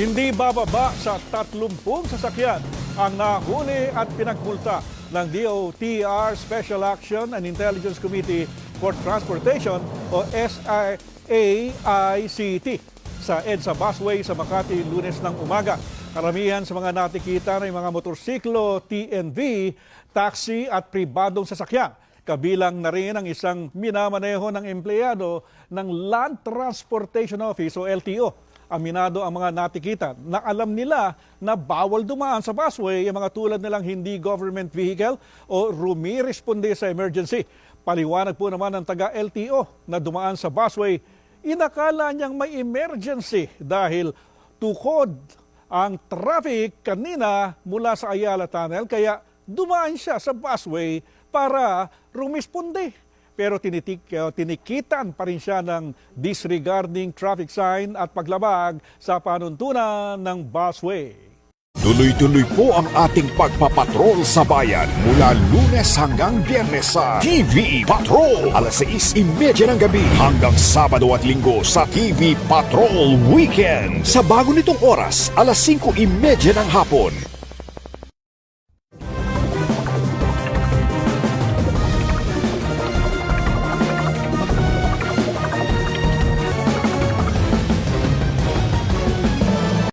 Hindi bababa sa 30 sasakyan ang nahuli at pinagmulta ng DOTR Special Action and Intelligence Committee for Transportation o SIAICT sa EDSA Busway sa Makati lunes ng umaga. Karamihan sa mga natikita ay mga motorsiklo, TNV, taxi at pribadong sasakyan. Kabilang na rin ang isang minamaneho ng empleyado ng Land Transportation Office o LTO. Aminado ang mga natikitan na alam nila na bawal dumaan sa busway ang mga tulad nilang hindi government vehicle o rumiresponde sa emergency. Paliwanag po naman ng taga-LTO na dumaan sa busway, inakala niyang may emergency dahil tukod ang traffic kanina mula sa Ayala Tunnel kaya dumaan siya sa busway para rumisponde. Pero tinitik, uh, tinikitan pa rin siya ng disregarding traffic sign at paglabag sa panuntunan ng busway. Tuloy-tuloy po ang ating pagpapatrol sa bayan mula lunes hanggang biyernes sa TV Patrol. Alas 6.30 ng gabi hanggang Sabado at Linggo sa TV Patrol Weekend. Sa bago nitong oras, alas 5.30 ng hapon.